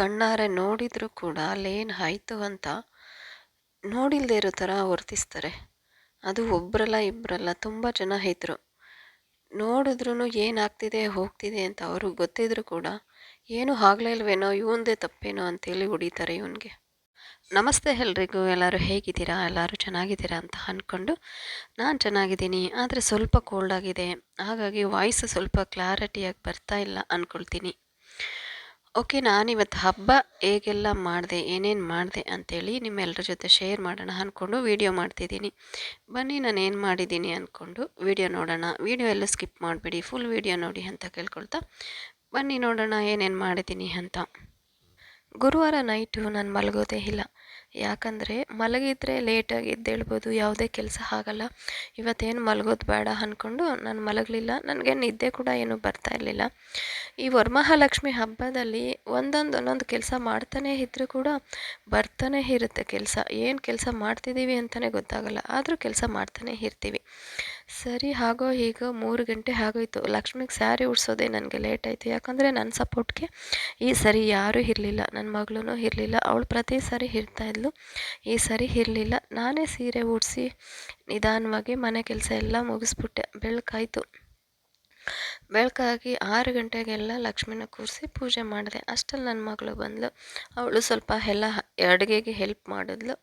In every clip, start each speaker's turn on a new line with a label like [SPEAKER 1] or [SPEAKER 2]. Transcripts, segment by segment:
[SPEAKER 1] ಕಣ್ಣಾರೆ ನೋಡಿದರೂ ಕೂಡ ಅಲ್ಲೇನು ಆಯ್ತು ಅಂತ ನೋಡಿಲ್ಲದೆ ಇರೋ ಥರ ವರ್ತಿಸ್ತಾರೆ. ಅದು ಒಬ್ಬರಲ್ಲ ಇಬ್ಬರಲ್ಲ ತುಂಬ ಜನ ಇದ್ರು. ನೋಡಿದ್ರೂ ಏನಾಗ್ತಿದೆ, ಹೋಗ್ತಿದೆ ಅಂತ ಅವ್ರಿಗೆ ಗೊತ್ತಿದ್ರು ಕೂಡ ಏನೂ ಇಲ್ವೇನೋ, ಇವಂದೇ ತಪ್ಪೇನೋ ಅಂತೇಳಿ ಹೊಡಿತಾರೆ ಇವನಿಗೆ. ನಮಸ್ತೆ ಎಲ್ರಿಗೂ, ಎಲ್ಲರೂ ಹೇಗಿದ್ದೀರಾ, ಎಲ್ಲರೂ ಚೆನ್ನಾಗಿದ್ದೀರಾ ಅಂತ ಅಂದ್ಕೊಂಡು ನಾನು ಚೆನ್ನಾಗಿದ್ದೀನಿ, ಆದರೆ ಸ್ವಲ್ಪ ಕೋಲ್ಡ್ ಆಗಿದೆ, ಹಾಗಾಗಿ ವಾಯ್ಸ್ ಸ್ವಲ್ಪ ಕ್ಲಾರಿಟಿಯಾಗಿ ಬರ್ತಾ ಇಲ್ಲ ಅಂದ್ಕೊಳ್ತೀನಿ ಓಕೆ, ನಾನಿವತ್ತು ಹಬ್ಬ ಹೇಗೆಲ್ಲ ಮಾಡಿದೆ, ಏನೇನು ಮಾಡಿದೆ ಅಂಥೇಳಿ ನಿಮ್ಮೆಲ್ಲರ ಜೊತೆ ಶೇರ್ ಮಾಡೋಣ ಅಂದ್ಕೊಂಡು ವೀಡಿಯೋ ಮಾಡ್ತಿದ್ದೀನಿ. ಬನ್ನಿ ನಾನು ಏನು ಮಾಡಿದ್ದೀನಿ ಅಂದ್ಕೊಂಡು ವೀಡಿಯೋ ನೋಡೋಣ. ವೀಡಿಯೋ ಎಲ್ಲ ಸ್ಕಿಪ್ ಮಾಡಿಬಿಡಿ ಫುಲ್ ವೀಡಿಯೋ ನೋಡಿ ಅಂತ ಕೇಳ್ಕೊಳ್ತಾ. ಬನ್ನಿ, ನೋಡೋಣ ಏನೇನು ಮಾಡಿದ್ದೀನಿ ಅಂತ. ಗುರುವಾರ ನೈಟು ನಾನು ಮಲಗೋದೇ ಇಲ್ಲ. ಯಾಕಂದರೆ ಮಲಗಿದ್ರೆ ಲೇಟಾಗಿ ಎದ್ದೇಳ್ಬೋದು, ಯಾವುದೇ ಕೆಲಸ ಆಗಲ್ಲ. ಇವತ್ತೇನು ಮಲಗೋದು ಬೇಡ ಅಂದ್ಕೊಂಡು ನಾನು ಮಲಗಲಿಲ್ಲ, ನನಗೆ ನಿದ್ದೆ ಕೂಡ ಏನು ಬರ್ತಾ ಇರಲಿಲ್ಲ. ಈ ವರಮಹಾಲಕ್ಷ್ಮಿ ಹಬ್ಬದಲ್ಲಿ ಒಂದೊಂದು ಒಂದೊಂದು ಕೆಲಸ ಮಾಡ್ತಾನೇ ಇದ್ದರೂ ಕೂಡ ಬರ್ತಾನೆ ಇರುತ್ತೆ ಕೆಲಸ. ಏನು ಕೆಲಸ ಮಾಡ್ತಿದ್ದೀವಿ ಅಂತಲೇ ಗೊತ್ತಾಗಲ್ಲ, ಆದರೂ ಕೆಲಸ ಮಾಡ್ತಾನೆ ಇರ್ತೀವಿ. ಸರಿ, ಹಾಗೋ ಹೀಗೋ, ಮೂರು ಗಂಟೆ ಆಗೋಯ್ತು. ಲಕ್ಷ್ಮಿಗೆ ಸ್ಯಾರಿ ಉಡ್ಸೋದೇ ನನಗೆ ಲೇಟ್ ಆಯಿತು. ಯಾಕಂದರೆ ನನ್ನ ಸಪೋರ್ಟ್ಗೆ ಈ ಸರಿ ಯಾರೂ ಇರಲಿಲ್ಲ. ನನ್ನ ಮಗಳೂ ಇರಲಿಲ್ಲ. ಅವಳು ಪ್ರತಿ ಸಾರಿ ಇರ್ತಾಯಿದ್ಲು ಈ ಸರಿ ಇರಲಿಲ್ಲ. ನಾನೇ ಸೀರೆ ಉಡಿಸಿ ನಿಧಾನವಾಗಿ ಮನೆ ಕೆಲಸ ಎಲ್ಲ ಮುಗಿಸ್ಬಿಟ್ಟೆ. ಬೆಳಕಾಯಿತು. ಬೆಳಕಾಗಿ ಆರು ಗಂಟೆಗೆಲ್ಲ ಲಕ್ಷ್ಮಿನ ಕೂರಿಸಿ ಪೂಜೆ ಮಾಡಿದೆ. ಅಷ್ಟಲ್ಲಿ ನನ್ನ ಮಗಳು ಬಂದಳು ಅವಳು ಸ್ವಲ್ಪ ಎಲ್ಲ ಅಡುಗೆಗೆ ಹೆಲ್ಪ್ ಮಾಡಿದ್ಲು.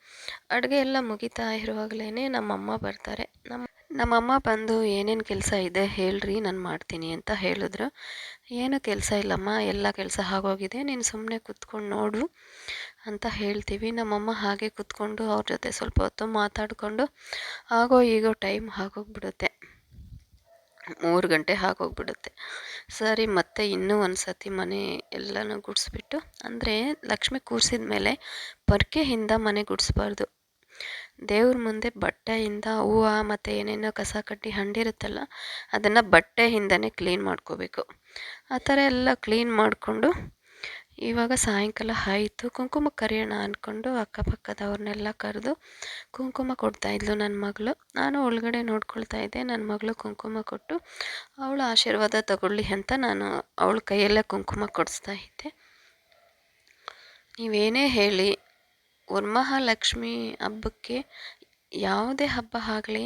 [SPEAKER 1] ಅಡುಗೆ ಎಲ್ಲ ಮುಗಿತಾ ಇರುವಾಗಲೇ ನಮ್ಮಮ್ಮ ಬರ್ತಾರೆ. ನಮ್ಮ ನಮ್ಮಮ್ಮ ಬಂದು ಏನೇನು ಕೆಲಸ ಇದೆ ಹೇಳ್ರಿ, ನಾನು ಮಾಡ್ತೀನಿ ಅಂತ ಹೇಳಿದ್ರು. ಏನು ಕೆಲಸ ಇಲ್ಲಮ್ಮ, ಎಲ್ಲ ಕೆಲಸ ಆಗೋಗಿದೆ, ನೀನು ಸುಮ್ಮನೆ ಕೂತ್ಕೊಂಡು ನೋಡು ಅಂತ ಹೇಳ್ತೀವಿ. ನಮ್ಮಮ್ಮ ಹಾಗೆ ಕೂತ್ಕೊಂಡು ಅವ್ರ ಜೊತೆ ಸ್ವಲ್ಪ ಹೊತ್ತು ಮಾತಾಡಿಕೊಂಡು, ಆಗೋ, ಈಗೋ ಟೈಮ್ ಆಗೋಗ್ಬಿಡುತ್ತೆ. ಮೂರು ಗಂಟೆ ಆಗೋಗ್ಬಿಡುತ್ತೆ. ಸರಿ, ಮತ್ತೆ ಇನ್ನೂ ಒಂದು ಸತಿ ಮನೆ ಎಲ್ಲನೂ ಗುಡಿಸ್ಬಿಟ್ಟು, ಅಂದರೆ ಲಕ್ಷ್ಮಿ ಕೂರಿಸಿದ ಮೇಲೆ ಪರ್ಕೆಯಿಂದ ಮನೆ ಗುಡಿಸ್ಬಾರ್ದು. ದೇವ್ರ ಮುಂದೆ ಬಟ್ಟೆಯಿಂದ ಹೂವು, ಮತ್ತು ಏನೇನೋ ಕಸ ಕಡ್ಡಿ ಹಂಡಿರುತ್ತಲ್ಲ, ಅದನ್ನು ಬಟ್ಟೆಯಿಂದನೇ ಕ್ಲೀನ್ ಮಾಡ್ಕೋಬೇಕು. ಆ ಥರ ಎಲ್ಲ ಕ್ಲೀನ್ ಮಾಡಿಕೊಂಡು ಇವಾಗ ಸಾಯಂಕಾಲ ಆಯಿತು. ಕುಂಕುಮ ಕರೆಯೋಣ ಅಂದ್ಕೊಂಡು ಅಕ್ಕಪಕ್ಕದವ್ರನ್ನೆಲ್ಲ ಕರೆದು ಕುಂಕುಮ ಕೊಡ್ತಾಯಿದ್ಲು ನನ್ನ ಮಗಳು. ನಾನು ಒಳಗಡೆ ನೋಡ್ಕೊಳ್ತಾ ಇದ್ದೆ. ನನ್ನ ಮಗಳು ಕುಂಕುಮ ಕೊಟ್ಟು ಅವಳು ಆಶೀರ್ವಾದ ತಗೊಳ್ಳಿ ಅಂತ ನಾನು ಅವಳ ಕೈಯಲ್ಲೇ ಕುಂಕುಮ ಕೊಡಿಸ್ತಾ ಇದ್ದೆ. ನೀವೇನೇ ಹೇಳಿ ವರಮಹಾಲಕ್ಷ್ಮಿ ಹಬ್ಬಕ್ಕೆ ಯಾವುದೇ ಹಬ್ಬ ಆಗಲಿ,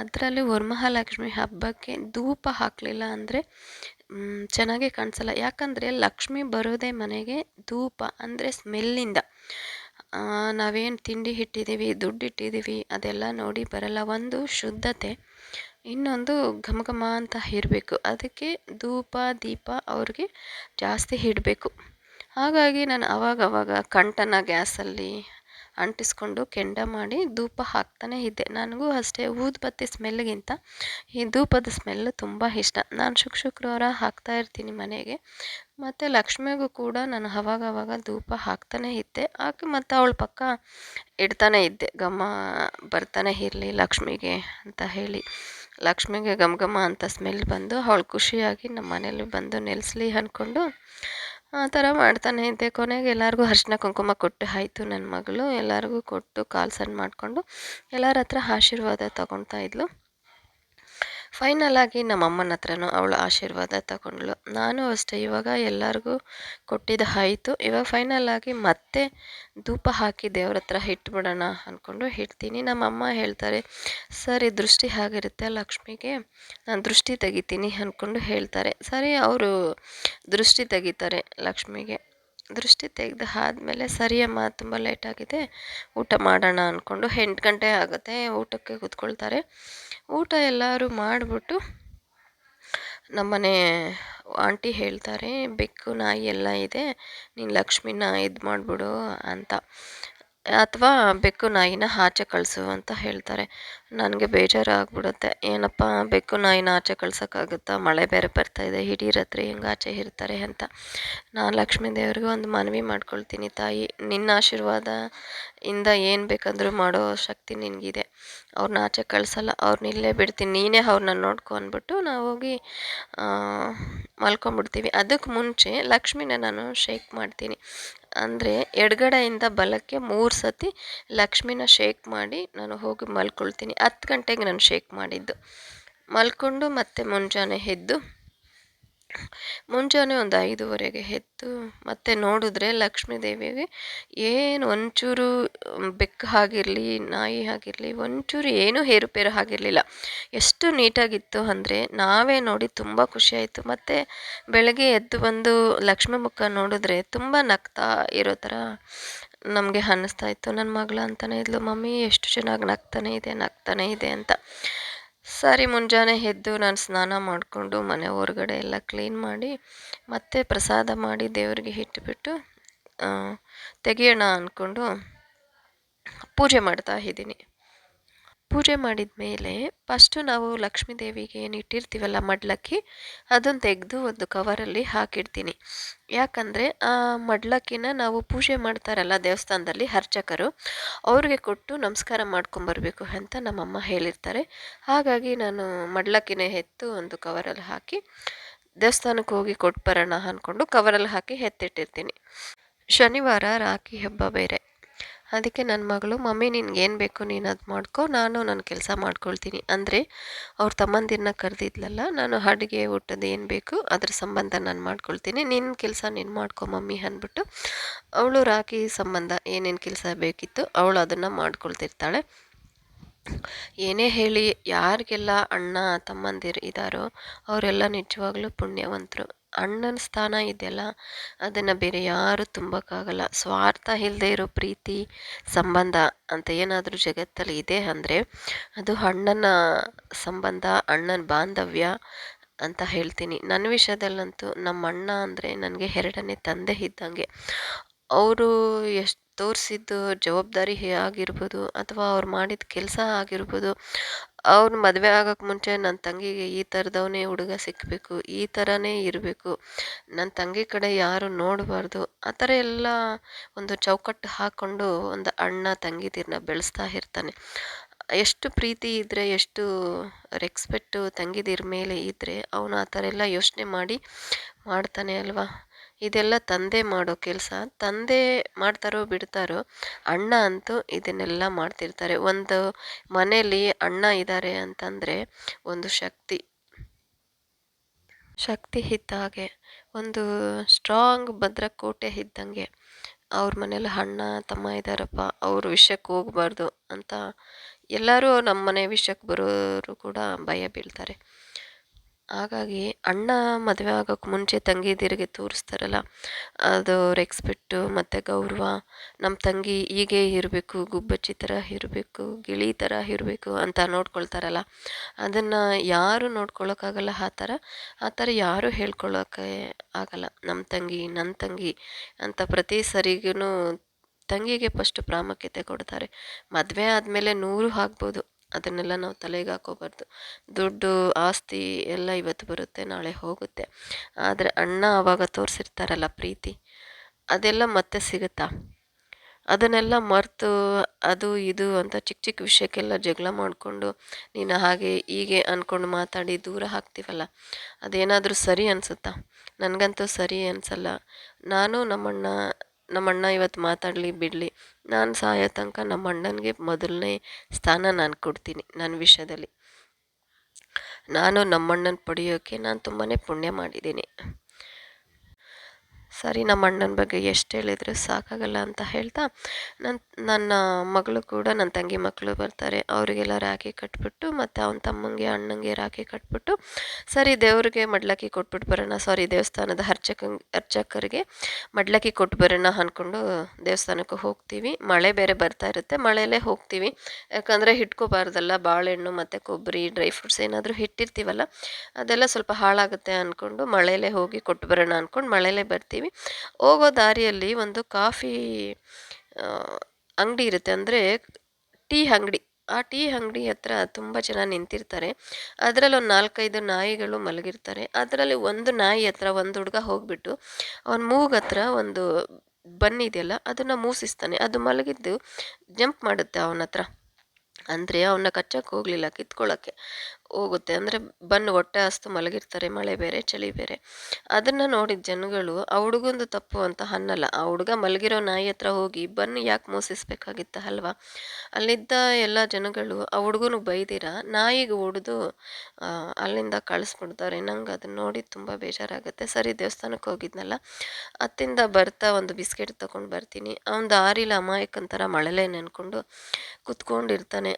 [SPEAKER 1] ಅದರಲ್ಲೂ ವರಮಹಾಲಕ್ಷ್ಮಿ ಹಬ್ಬಕ್ಕೆ ಧೂಪ ಹಾಕಲಿಲ್ಲ ಅಂದರೆ ಚೆನ್ನಾಗೇ ಕಾಣಿಸಲ್ಲ. ಯಾಕಂದರೆ ಲಕ್ಷ್ಮಿ ಬರೋದೇ ಮನೆಗೆ ಧೂಪ ಅಂದರೆ ಸ್ಮೆಲ್ಲಿಂದ. ನಾವೇನು ತಿಂಡಿ ಇಟ್ಟಿದ್ದೀವಿ ದುಡ್ಡು ಇಟ್ಟಿದ್ದೀವಿ ಅದೆಲ್ಲ ನೋಡಿ ಬರಲ್ಲ. ಒಂದು ಶುದ್ಧತೆ, ಇನ್ನೊಂದು ಘಮ ಘಮ ಅಂತ ಇರಬೇಕು. ಅದಕ್ಕೆ ಧೂಪ, ದೀಪ ಅವ್ರಿಗೆ ಜಾಸ್ತಿ ಇಡಬೇಕು. ಹಾಗಾಗಿ ನಾನು ಅವಾಗವಾಗ ಕಂಟನ ಗ್ಯಾಸಲ್ಲಿ ಅಂಟಿಸ್ಕೊಂಡು ಕೆಂಡ ಮಾಡಿ ಧೂಪ ಹಾಕ್ತಾನೆ ಇದ್ದೆ. ನನಗೂ ಅಷ್ಟೇ ಊದುಬತ್ತಿ ಸ್ಮೆಲ್ಗಿಂತ ಈ ಧೂಪದ ಸ್ಮೆಲ್ ತುಂಬ ಇಷ್ಟ. ನಾನು ಶುಕ್ ಶುಕ್ರವಾರ ಹಾಕ್ತಾ ಇರ್ತೀನಿ ಮನೆಗೆ. ಮತ್ತು ಲಕ್ಷ್ಮಿಗೂ ಕೂಡ ನಾನು ಅವಾಗವಾಗ ಧೂಪ ಹಾಕ್ತಾನೆ ಇದ್ದೆ. ಹಾಕಿ ಮತ್ತು ಅವಳ ಪಕ್ಕ ಇಡ್ತಾನೆ ಇದ್ದೆ. ಘಮ ಬರ್ತಾನೆ ಇರಲಿ ಲಕ್ಷ್ಮಿಗೆ ಅಂತ ಹೇಳಿ. ಲಕ್ಷ್ಮಿಗೆ ಘಮ ಗಮ ಅಂತ ಸ್ಮೆಲ್ ಬಂದು ಅವಳು ಖುಷಿಯಾಗಿ ನಮ್ಮ ಮನೇಲಿ ಬಂದು ನೆಲೆಸ್ಲಿ ಅಂದ್ಕೊಂಡು ಆ ಥರ ಮಾಡ್ತಾನೆ ಇದ್ದೆ. ಕೊನೆಗೆ ಎಲ್ಲರಿಗೂ ಅರ್ಶಿನ ಕುಂಕುಮ ಕೊಟ್ಟು ಆಯಿತು ನನ್ನ ಮಗಳು. ಎಲ್ಲರಿಗೂ ಕೊಟ್ಟು ಕಾಲು ಸಣ್ಣ ಮಾಡಿಕೊಂಡು ಎಲ್ಲರ ಹತ್ರ ಆಶೀರ್ವಾದ ತಗೊತಾ ಇದ್ಲು. ಫೈನಲ್ ಆಗಿ ನಮ್ಮ ಅಮ್ಮನ ಹತ್ರನೂ ಅವಳು ಆಶೀರ್ವಾದ ತಗೊಂಡ್ಳು. ನಾನು ಅಷ್ಟೇ, ಇವಾಗ ಎಲ್ಲರಿಗೂ ಕೊಟ್ಟಿದ್ದು ಆಯಿತು. ಇವಾಗ ಫೈನಲ್ ಆಗಿ ಮತ್ತೆ ಧೂಪ ಹಾಕಿ ದೇವ್ರ ಹತ್ರ ಇಟ್ಬಿಡೋಣ ಅಂದ್ಕೊಂಡು ಇಡ್ತೀನಿ. ನಮ್ಮಮ್ಮ ಹೇಳ್ತಾರೆ, ಸರಿ, ದೃಷ್ಟಿ ಹಾಗಿರುತ್ತೆ, ಲಕ್ಷ್ಮಿಗೆ ನಾನು ದೃಷ್ಟಿ ತೆಗಿತೀನಿ ಅಂದ್ಕೊಂಡು ಹೇಳ್ತಾರೆ. ಸರಿ, ಅವರು ದೃಷ್ಟಿ ತೆಗಿತಾರೆ ಲಕ್ಷ್ಮಿಗೆ. ದೃಷ್ಟಿ ತೆಗೆದು ಆದಮೇಲೆ ಸರಿಯಮ್ಮ ತುಂಬ ಲೇಟಾಗಿದೆ ಊಟ ಮಾಡೋಣ ಅಂದ್ಕೊಂಡು ಎಂಟು ಗಂಟೆ ಆಗುತ್ತೆ ಊಟಕ್ಕೆ ಕೂತ್ಕೊಳ್ತಾರೆ. ಊಟ ಎಲ್ಲರೂ ಮಾಡಿಬಿಟ್ಟು ನಮ್ಮನೆ ಆಂಟಿ ಹೇಳ್ತಾರೆ, ಬೆಕ್ಕು, ನಾಯಿ ಎಲ್ಲ ಇದೆ, ನೀನು ಲಕ್ಷ್ಮಿನ ಇದು ಮಾಡಿಬಿಡು ಅಂತ. ಅಥವಾ ಬೆಕ್ಕು ನಾಯಿನ ಆಚೆ ಕಳಿಸು ಅಂತ ಹೇಳ್ತಾರೆ. ನನಗೆ ಬೇಜಾರಾಗ್ಬಿಡುತ್ತೆ. ಏನಪ್ಪ, ಬೆಕ್ಕು ನಾಯಿನ ಆಚೆ ಕಳ್ಸೋಕ್ಕಾಗುತ್ತಾ? ಮಳೆ ಬೇರೆ ಬರ್ತಾ ಇದೆ. ರಾತ್ರಿ ಹೆಂಗೆ ಆಚೆ ಇರ್ತಾರೆ ಅಂತ. ನಾನು ಲಕ್ಷ್ಮೀ ದೇವ್ರಿಗೆ ಒಂದು ಮನವಿ ಮಾಡ್ಕೊಳ್ತೀನಿ ತಾಯಿ. ನಿನ್ನ ಆಶೀರ್ವಾದ ಇಂದ ಏನು ಬೇಕಂದರೂ ಮಾಡೋ ಶಕ್ತಿ ನಿನಗಿದೆ. ಅವ್ರನ್ನ ಆಚೆ ಕಳಿಸಲ್ಲ. ಅವ್ರನ್ನ ಇಲ್ಲೇ ಬಿಡ್ತೀನಿ. ನೀನೇ ಅವ್ರನ್ನ ನೋಡ್ಕೊ ಅಂದ್ಬಿಟ್ಟು ನಾವು ಹೋಗಿ ಮಲ್ಕೊಂಬಿಡ್ತೀವಿ ಅದಕ್ಕೆ ಮುಂಚೆ ಲಕ್ಷ್ಮಿನ ನಾನು ಶೇಕ್ ಮಾಡ್ತೀನಿ. ಅಂದರೆ ಎಡಗಡೆಯಿಂದ ಬಲಕ್ಕೆ ಮೂರು ಸತಿ ಲಕ್ಷ್ಮಿನ ಶೇಕ್ ಮಾಡಿ ನಾನು ಹೋಗಿ ಮಲ್ಕೊಳ್ತೀನಿ. ಹತ್ತು ಗಂಟೆಗೆ ನಾನು ಶೇಕ್ ಮಾಡಿದ್ದು. ಮಲ್ಕೊಂಡು ಮತ್ತೆ ಮುಂಜಾನೆ ಎದ್ದು ಮುಂಜಾನೆ ಒಂದು ಐದುವರೆಗೆ ಎದ್ದು ಮತ್ತೆ ನೋಡಿದ್ರೆ ಲಕ್ಷ್ಮೀ ದೇವಿಗೆ ಏನು ಒಂಚೂರು ಬೆಕ್ಕು ಆಗಿರಲಿ ನಾಯಿ ಆಗಿರಲಿ ಒಂಚೂರು ಏನೂ ಹೇರುಪೇರು ಆಗಿರಲಿಲ್ಲ ಎಷ್ಟು ನೀಟಾಗಿತ್ತು ಅಂದರೆ ನಾವೇ ನೋಡಿ ತುಂಬ ಖುಷಿಯಾಯಿತು. ಮತ್ತು ಬೆಳಗ್ಗೆ ಎದ್ದು ಬಂದು ಲಕ್ಷ್ಮೀ ಮುಖ ನೋಡಿದ್ರೆ ತುಂಬ ನಗ್ತಾ ಇರೋ ಥರ ನಮಗೆ ಅನ್ನಿಸ್ತಾ ಇತ್ತು. ನನ್ನ ಮಗಳ ಅಂತಲೇ ಇದ್ಲು ಮಮ್ಮಿ, ಎಷ್ಟು ಚೆನ್ನಾಗಿ ನಗ್ತಾನೆ ಇದೆ ನಗ್ತಾನೆ ಇದೆ ಅಂತ. ಸರಿ ಮುಂಜಾನೆ ಎದ್ದು ನಾನು ಸ್ನಾನ ಮಾಡಿಕೊಂಡು ಮನೆ ಹೊರಗಡೆ ಎಲ್ಲ ಕ್ಲೀನ್ ಮಾಡಿ ಮತ್ತೆ ಪ್ರಸಾದ ಮಾಡಿ ದೇವರಿಗೆ ಇಟ್ಬಿಟ್ಟು ತೆಗೆಯೋಣ ಅಂದ್ಕೊಂಡು ಪೂಜೆ ಮಾಡ್ತಾ ಇದ್ದೀನಿ. ಪೂಜೆ ಮಾಡಿದ ಮೇಲೆ ಫಸ್ಟು ನಾವು ಲಕ್ಷ್ಮೀ ದೇವಿಗೆ ಏನು ಇಟ್ಟಿರ್ತೀವಲ್ಲ ಮಡ್ಲಕ್ಕಿ, ಅದನ್ನು ತೆಗೆದು ಒಂದು ಕವರಲ್ಲಿ ಹಾಕಿಡ್ತೀನಿ. ಯಾಕಂದರೆ ಆ ಮಡ್ಲಕ್ಕಿನ ನಾವು ಪೂಜೆ ಮಾಡ್ತಾರಲ್ಲ ದೇವಸ್ಥಾನದಲ್ಲಿ ಅರ್ಚಕರು, ಅವ್ರಿಗೆ ಕೊಟ್ಟು ನಮಸ್ಕಾರ ಮಾಡ್ಕೊಂಬರ್ಬೇಕು ಅಂತ ನಮ್ಮಮ್ಮ ಹೇಳಿರ್ತಾರೆ. ಹಾಗಾಗಿ ನಾನು ಮಡ್ಲಕ್ಕಿನೇ ಎತ್ತು ಒಂದು ಕವರಲ್ಲಿ ಹಾಕಿ, ದೇವಸ್ಥಾನಕ್ಕೆ ಹೋಗಿ ಕೊಟ್ಟು ಬರೋಣ ಅಂದ್ಕೊಂಡು ಕವರಲ್ಲಿ ಹಾಕಿ ಎತ್ತಿಟ್ಟಿರ್ತೀನಿ. ಶನಿವಾರ ರಾಖಿ ಹಬ್ಬ ಬೇರೆ. ಅದಕ್ಕೆ ನನ್ನ ಮಗಳು, ಮಮ್ಮಿ ಏನು ಬೇಕು ನೀನು ಅದು ಮಾಡ್ಕೊ, ನಾನು ನನ್ನ ಕೆಲಸ ಮಾಡ್ಕೊಳ್ತೀನಿ. ಅಂದರೆ ಅವ್ರ ತಮ್ಮಂದಿರನ್ನ ಕರೆದಿದ್ಲಲ್ಲ, ನಾನು ಅಡುಗೆ, ಊಟದ ಏನು ಬೇಕು ಅದ್ರ ಸಂಬಂಧ ನಾನು ಮಾಡ್ಕೊಳ್ತೀನಿ. ನಿನ್ನ ಕೆಲಸ ನೀನು ಮಾಡ್ಕೊ ಮಮ್ಮಿ, ಅಂದ್ಬಿಟ್ಟು ಅವಳು ರಾಖಿ ಸಂಬಂಧ ಏನೇನು ಕೆಲಸ ಬೇಕಿತ್ತು ಅವಳು ಅದನ್ನು ಮಾಡ್ಕೊಳ್ತಿರ್ತಾಳೆ. ಏನೇ ಹೇಳಿ ಯಾರಿಗೆಲ್ಲ ಅಣ್ಣ, ತಮ್ಮಂದಿರು ಇದ್ದಾರೋ ಅವರೆಲ್ಲ ನಿಜವಾಗ್ಲೂ ಪುಣ್ಯವಂತರು. ಅಣ್ಣನ ಸ್ಥಾನ ಇದೆಯಲ್ಲ, ಅದನ್ನು ಬೇರೆ ಯಾರು ತುಂಬಕ್ಕಾಗಲ್ಲ. ಸ್ವಾರ್ಥ ಇಲ್ಲದೆ ಇರೋ ಪ್ರೀತಿ, ಸಂಬಂಧ ಅಂತ ಏನಾದರೂ ಜಗತ್ತಲ್ಲಿ ಇದೆ ಅಂದರೆ, ಅದು ಅಣ್ಣನ ಸಂಬಂಧ, ಅಣ್ಣನ ಬಾಂಧವ್ಯ ಅಂತ ಹೇಳ್ತೀನಿ. ನನ್ನ ವಿಷಯದಲ್ಲಂತೂ ನಮ್ಮ ಅಣ್ಣ ಅಂದರೆ ನನಗೆ ಎರಡನೇ ತಂದೆ ಇದ್ದಂಗೆ. ಅವರು ಎಷ್ಟು ತೋರಿಸಿದ್ದು ಜವಾಬ್ದಾರಿ ಆಗಿರ್ಬೋದು ಅಥವಾ ಅವ್ರು ಮಾಡಿದ ಕೆಲಸ ಆಗಿರ್ಬೋದು ಅವ್ರು ಮದುವೆ ಆಗೋಕ್ಕೆ ಮುಂಚೆ ನನ್ನ ತಂಗಿಗೆ ಈ ಥರದವನೇ ಹುಡುಗ ಸಿಕ್ಕಬೇಕು ಈ ಥರನೇ ಇರಬೇಕು. ನನ್ನ ತಂಗಿ ಕಡೆ ಯಾರು ನೋಡಬಾರ್ದು. ಆ ಥರ ಎಲ್ಲ ಒಂದು ಚೌಕಟ್ಟು ಹಾಕ್ಕೊಂಡು ಒಂದು ಅಣ್ಣ ತಂಗಿದಿರನ್ನ ಬೆಳೆಸ್ತಾ ಇರ್ತಾನೆ. ಎಷ್ಟು ಪ್ರೀತಿ ಇದ್ದರೆ ಎಷ್ಟು ರೆಕ್ಸ್ಪೆಕ್ಟು ತಂಗಿದಿರ ಮೇಲೆ ಇದ್ದರೆ ಅವನು ಆ ಥರ ಎಲ್ಲ ಯೋಚನೆ ಮಾಡಿ ಮಾಡ್ತಾನೆ ಅಲ್ವಾ? ಇದೆಲ್ಲ ತಂದೆ ಮಾಡೋ ಕೆಲಸ. ತಂದೆ ಮಾಡ್ತಾರೋ ಬಿಡ್ತಾರೋ ಅಣ್ಣ ಅಂತೂ ಇದನ್ನೆಲ್ಲ ಮಾಡ್ತಿರ್ತಾರೆ. ಒಂದು ಮನೆಯಲ್ಲಿ ಅಣ್ಣ ಇದ್ದಾರೆ ಅಂತಂದರೆ ಒಂದು ಶಕ್ತಿ. ಶಕ್ತಿ ಇದ್ದ ಹಾಗೆ. ಒಂದು ಸ್ಟ್ರಾಂಗ್ ಭದ್ರಕೋಟೆ ಇದ್ದಂಗೆ. ಅವ್ರ ಮನೇಲಿ ಅಣ್ಣ, ತಮ್ಮ ಇದ್ದಾರಪ್ಪ ಅವ್ರ ವಿಷಯಕ್ಕೆ ಹೋಗಬಾರ್ದು ಅಂತ ಎಲ್ಲರೂ ನಮ್ಮ ಮನೆ ವಿಷಯಕ್ಕೆ ಬರೋರು ಕೂಡ ಭಯ ಬೀಳ್ತಾರೆ. ಹಾಗಾಗಿ ಅಣ್ಣ ಮದುವೆ ಆಗೋಕ್ಕೆ ಮುಂಚೆ ತಂಗಿದಿರಿಗೆ ತೋರಿಸ್ತಾರಲ್ಲ, ಅದು ರೆಕ್ಸ್ಪೆಕ್ಟು ಮತ್ತು ಗೌರವ ನಮ್ಮ ತಂಗಿ ಹೀಗೆ ಇರಬೇಕು, ಗುಬ್ಬಚ್ಚಿ ಥರ ಇರಬೇಕು, ಗಿಳಿ ಥರ ಇರಬೇಕು ಅಂತ ನೋಡ್ಕೊಳ್ತಾರಲ್ಲ, ಅದನ್ನು ಯಾರು ನೋಡ್ಕೊಳ್ಳೋಕ್ಕಾಗಲ್ಲ ಆ ಥರ ಆ ಥರ ಯಾರೂ ಹೇಳ್ಕೊಳ್ಳೋಕ್ಕೆ ಆಗಲ್ಲ ನಮ್ಮ ತಂಗಿ ನನ್ನ ತಂಗಿ ಅಂತ ಪ್ರತಿ ಸರಿಗೂ ತಂಗಿಗೆ ಫಸ್ಟ್ ಪ್ರಾಮುಖ್ಯತೆ ಕೊಡ್ತಾರೆ. ಮದುವೆ ಆದಮೇಲೆ ನೂರು ಆಗ್ಬೋದು. ಅದನ್ನೆಲ್ಲ ನಾವು ತಲೆಗೆ ಹಾಕೋಬಾರ್ದು. ದುಡ್ಡು, ಆಸ್ತಿ ಎಲ್ಲ ಇವತ್ತು ಬರುತ್ತೆ, ನಾಳೆ ಹೋಗುತ್ತೆ. ಆದರೆ ಅಣ್ಣ ಆವಾಗ ತೋರಿಸಿರ್ತಾರಲ್ಲ ಪ್ರೀತಿ, ಅದೆಲ್ಲ ಮತ್ತೆ ಸಿಗುತ್ತಾ? ಅದನ್ನೆಲ್ಲ ಮರೆತು ಅದು ಇದು ಅಂತ ಚಿಕ್ಕ ಚಿಕ್ಕ ವಿಷಯಕ್ಕೆಲ್ಲ ಜಗಳ ಮಾಡಿಕೊಂಡು ನೀನು ಹಾಗೆ ಹೀಗೆ ಅಂದ್ಕೊಂಡು ಮಾತಾಡಿ ದೂರ ಹಾಕ್ತೀವಲ್ಲ, ಅದೇನಾದರೂ ಸರಿ ಅನಿಸುತ್ತಾ? ನನಗಂತೂ ಸರಿ ಅನಿಸಲ್ಲ. ನಾನು ನಮ್ಮಣ್ಣ ನಮ್ಮಣ್ಣ ಇವತ್ತು ಮಾತಾಡಲಿ, ಬಿಡಲಿ. ನಾನು ಸಾಯೋ ತನಕ ನಮ್ಮ ಅಣ್ಣನಿಗೆ ಮೊದಲನೇ ಸ್ಥಾನ ನಾನು ಕೊಡ್ತೀನಿ ನನ್ನ ವಿಷಯದಲ್ಲಿ. ನಾನು ನಮ್ಮಣ್ಣನ ಪಡೆಯೋಕ್ಕೆ ನಾನು ತುಂಬಾ ಪುಣ್ಯ ಮಾಡಿದ್ದೀನಿ. ಸರಿ, ನಮ್ಮ ಅಣ್ಣನ ಬಗ್ಗೆ ಎಷ್ಟು ಹೇಳಿದ್ರು ಸಾಕಾಗಲ್ಲ ಅಂತ ಹೇಳ್ತಾ ನನ್ನ ನನ್ನ ಮಗಳು ಕೂಡ ನನ್ನ ತಂಗಿ ಮಕ್ಕಳು ಬರ್ತಾರೆ, ಅವರಿಗೆಲ್ಲ ರಾಖಿ ಕಟ್ಬಿಟ್ಟು ಮತ್ತು ಅವನ ತಮ್ಮಂಗೆ ಅಣ್ಣಂಗೆ ರಾಖಿ ಕಟ್ಬಿಟ್ಟು, ಸರಿ ದೇವ್ರಿಗೆ ಮಡ್ಲಕ್ಕಿ ಕೊಟ್ಬಿಟ್ಟು ಬರೋಣ ಸಾರಿ ದೇವಸ್ಥಾನದ ಅರ್ಚಕ, ಅರ್ಚಕರಿಗೆ ಮಡ್ಲಕ್ಕಿ ಕೊಟ್ಟು ಬರೋಣ ಅಂದ್ಕೊಂಡು ದೇವಸ್ಥಾನಕ್ಕೆ ಹೋಗ್ತೀವಿ. ಮಳೆ ಬೇರೆ ಬರ್ತಾ ಇರುತ್ತೆ, ಮಳೆಯಲ್ಲೇ ಹೋಗ್ತೀವಿ. ಯಾಕಂದರೆ ಹಿಟ್ಕೋಬಾರ್ದಲ್ಲ, ಬಾಳೆಹಣ್ಣು ಮತ್ತು ಕೊಬ್ಬರಿ ಡ್ರೈ ಫ್ರೂಟ್ಸ್ ಏನಾದರೂ ಹಿಟ್ಟಿರ್ತೀವಲ್ಲ, ಅದೆಲ್ಲ ಸ್ವಲ್ಪ ಹಾಳಾಗುತ್ತೆ ಅಂದ್ಕೊಂಡು ಮಳೆಯಲ್ಲೇ ಹೋಗಿ ಕೊಟ್ಟು ಬರೋಣ ಅಂದ್ಕೊಂಡು ಮಳೆಯಲ್ಲೇ ಬರ್ತೀವಿ. ಹೋಗೋ ದಾರಿಯಲ್ಲಿ ಒಂದು ಕಾಫಿ ಅಂಗಡಿ ಇರುತ್ತೆ. ಅಂದರೆ ಟೀ ಅಂಗಡಿ. ಆ ಟೀ ಅಂಗಡಿ ಹತ್ರ ತುಂಬ ಜನ ನಿಂತಿರ್ತಾರೆ. ಅದರಲ್ಲಿ ಒಂದು ನಾಲ್ಕೈದು ನಾಯಿಗಳು ಮಲಗಿರ್ತಾರೆ. ಅದರಲ್ಲಿ ಒಂದು ನಾಯಿ ಹತ್ರ ಒಂದು ಹುಡುಗ ಹೋಗ್ಬಿಟ್ಟು ಅವನ ಮೂಗು ಹತ್ರ ಒಂದು ಬನ್ ಇದೆಯಲ್ಲ, ಅದನ್ನು ಮೂಸಿಸ್ತಾನೆ. ಅದು ಮಲಗಿದ್ದು ಜಂಪ್ ಮಾಡುತ್ತೆ ಅವನ ಹತ್ರ ಅಂದರೆ ಅವನ್ನ ಕಚ್ಚಕ್ಕೆ ಹೋಗಲಿಲ್ಲ ಕಿತ್ಕೊಳ್ಳೋಕ್ಕೆ ಹೋಗುತ್ತೆ. ಅಂದರೆ ಬಂದು ಹೊಟ್ಟೆ ಹಸ್ತು ಮಲಗಿರ್ತಾರೆ, ಮಳೆ ಬೇರೆ, ಚಳಿ ಬೇರೆ. ಅದನ್ನು ನೋಡಿದ ಜನಗಳು, ಆ ಹುಡುಗೊಂದು ತಪ್ಪು ಅಂತ ಅನ್ನಲ್ಲ. ಆ ಹುಡುಗ ಮಲಗಿರೋ ನಾಯಿ ಹತ್ರ ಹೋಗಿ ಬನ್ನು ಯಾಕೆ ಮೋಸಿಸ್ಬೇಕಾಗಿತ್ತ ಅಲ್ವಾ? ಅಲ್ಲಿದ್ದ ಎಲ್ಲ ಜನಗಳು, ಆ ಹುಡುಗನು ಬೈದಿರ? ನಾಯಿಗೆ ಹೊಡೆದು ಅಲ್ಲಿಂದ ಕಳಿಸ್ಬಿಡ್ತಾರೆ. ನಂಗೆ ಅದನ್ನ ನೋಡಿ ತುಂಬ ಬೇಜಾರಾಗುತ್ತೆ. ಸರಿ ದೇವಸ್ಥಾನಕ್ಕೆ ಹೋಗಿದ್ನಲ್ಲ. ಅತ್ತಿಂದ ಬರ್ತಾ ಒಂದು ಬಿಸ್ಕೆಟ್ ತೊಗೊಂಡು ಬರ್ತೀನಿ. ಅವ್ನು ದಾರಿಲಿ ಅಮಾಯಕಂತರ ಮಳಲೆ ನೆನ್ಕೊಂಡು ಕುತ್ಕೊಂಡಿರ್ತಾನೆ.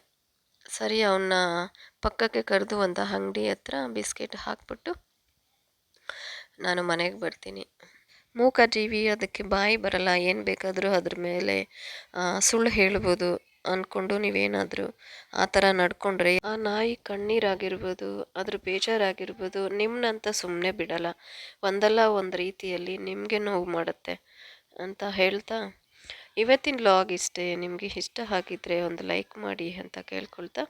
[SPEAKER 1] ಸರಿ ಅವನ್ನ ಪಕ್ಕಕ್ಕೆ ಕರೆದು ಒಂದು ಅಂಗಡಿ ಹತ್ರ ಬಿಸ್ಕೆಟ್ ಹಾಕ್ಬಿಟ್ಟು ನಾನು ಮನೆಗೆ ಬರ್ತೀನಿ. ಮೂಕ ಜೀವಿ, ಅದಕ್ಕೆ ಬಾಯಿ ಬರಲ್ಲ, ಏನು ಬೇಕಾದರೂ ಅದ್ರ ಮೇಲೆ ಸುಳ್ಳು ಹೇಳ್ಬೋದು ಅಂದ್ಕೊಂಡು ನೀವೇನಾದರೂ ಆ ಥರ ನಡ್ಕೊಂಡ್ರೆ ಆ ನಾಯಿ ಕಣ್ಣೀರಾಗಿರ್ಬೋದು, ಅದ್ರ ಬೇಜಾರಾಗಿರ್ಬೋದು ನಿಮ್ಮನ್ನಂತ ಸುಮ್ಮನೆ ಬಿಡಲ್ಲ. ಒಂದಲ್ಲ ಒಂದು ರೀತಿಯಲ್ಲಿ ನಿಮಗೆ ನೋವು ಮಾಡುತ್ತೆ ಅಂತ ಹೇಳ್ತಾ ಇವತ್ತಿನ ಲಾಗ್ ಇಷ್ಟೇ. ನಿಮಗೆ ಇಷ್ಟ ಆಗಿದ್ರೆ ಒಂದು ಲೈಕ್ ಮಾಡಿ ಅಂತ ಕೇಳ್ಕೊಳ್ತಾ.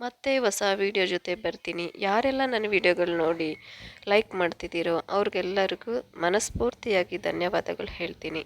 [SPEAKER 1] ಮತ್ತೆ ಹೊಸ ವಿಡಿಯೋ ಜೊತೆ ಬರ್ತೀನಿ. ಯಾರೆಲ್ಲ ನನ್ನ ವಿಡಿಯೋಗಳು ನೋಡಿ ಲೈಕ್ ಮಾಡ್ತಿದ್ದೀರೋ ಅವ್ರಿಗೆಲ್ಲರಿಗೂ ಮನಸ್ಫೂರ್ತಿಯಾಗಿ ಧನ್ಯವಾದಗಳು ಹೇಳ್ತೀನಿ.